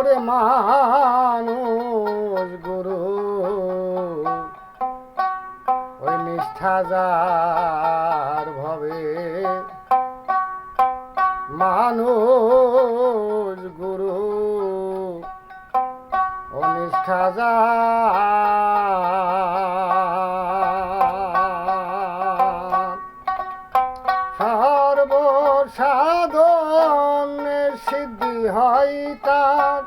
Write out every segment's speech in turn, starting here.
ওরে মানুষ গুরু। ওই নিষ্ঠা যার ভবে মানুষ গুরু। ও নিষ্ঠা যার। সর্বসাধন সিদ্ধি হয় তার।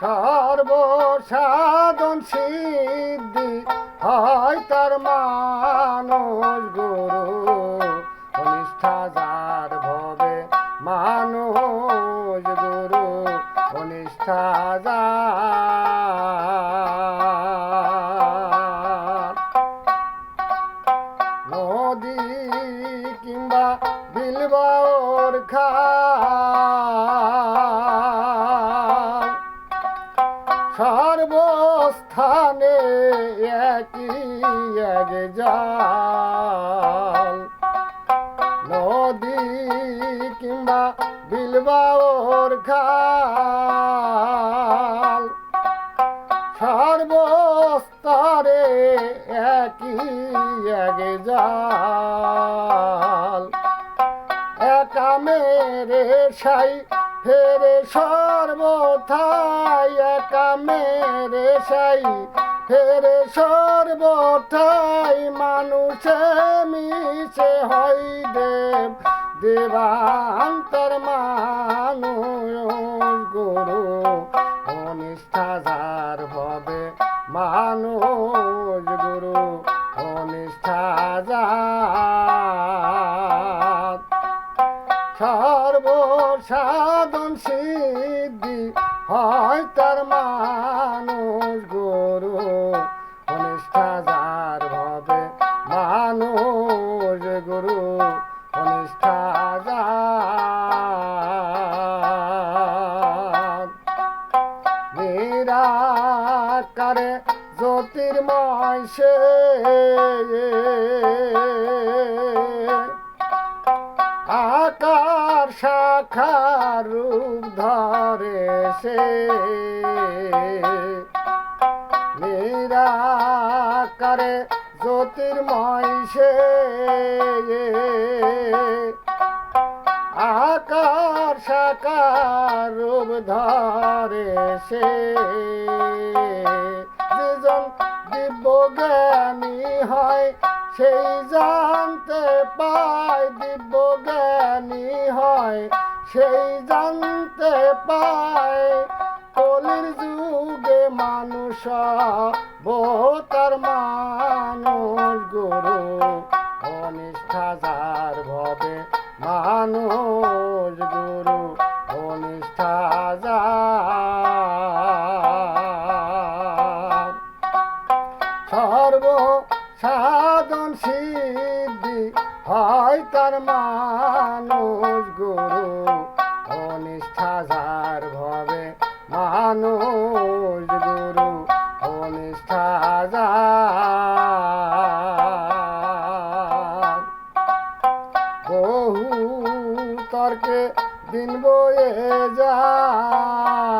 সর্বসাধন সিদ্ধি হয় তার মানুষ গুরু। অনিষ্ঠা যার ভবে মানুষ গুরু। অনিষ্ঠা কিংবা বিলবাওর খাল। সর্বস্থানে একই এক জাল। নদী কিংবা বিলবাওর খাল। এক জাল একা মেরে সাই, ফেরে সর্বথাই। একা মেরে সাই, ফেরে সর্বথাই। মানুষে মিশে হয় দেব দেবান্তর সর্বসাধন সিদ্ধি হয় তার মানুষ গুরু। অনিষ্ঠা হবে মানুষ গুরু। অনিষ্ঠা সে আকার শাখার রূপ ধরে সে। নিরাকারে জ্যোতির্ময় সে। আকার সাকার রূপ ধরে সে। জ্ঞানী হয়, সেই জানতে পায় দিব্য জ্ঞানী হয়, সেই জানতে পায় কলির যুগে মানুষ বোতার মানুষ গুরু, অনিষ্ঠা যার ভবে মানুষ। সাধন সিদ্ধি হয় তার মানুষ গুরু। অনিষ্ঠা যার ভবে মানুষ গুরু। অনিষ্ঠা যার। বহু তর্কে দিন বয়ে যায়।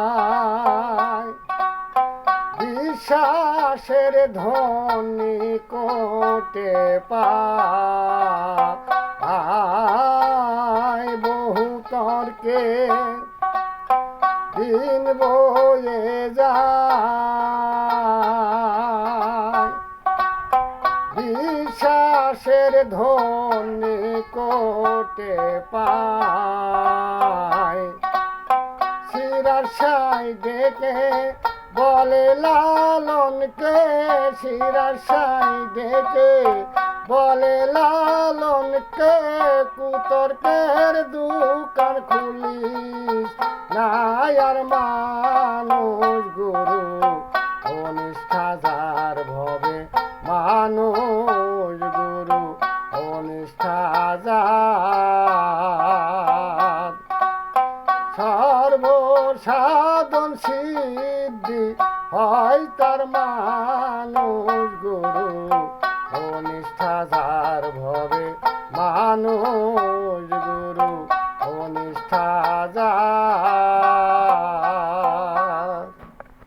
বিশ্বাসের ধ্বনি কোটে পায় বহু তর্কে দিন বয়ে যায়। বিশ্বাসের ধ্বনি কোটে পায়। শিরার সাই ডেকে বলে লালনকে শিরার সাই ডেকে বলে লালনকে কুতর্কের দোকান খুলিস? নাই আর মানুষ গুরু, অনিষ্ঠা যার ভবে মানুষ গুরু, অনিষ্ঠা যার সর্বসাধন সিদ্ধি হয় তার মানুষ গুরু। অনিষ্ঠা যার ভবে মানুষ গুরু। অনিষ্ঠা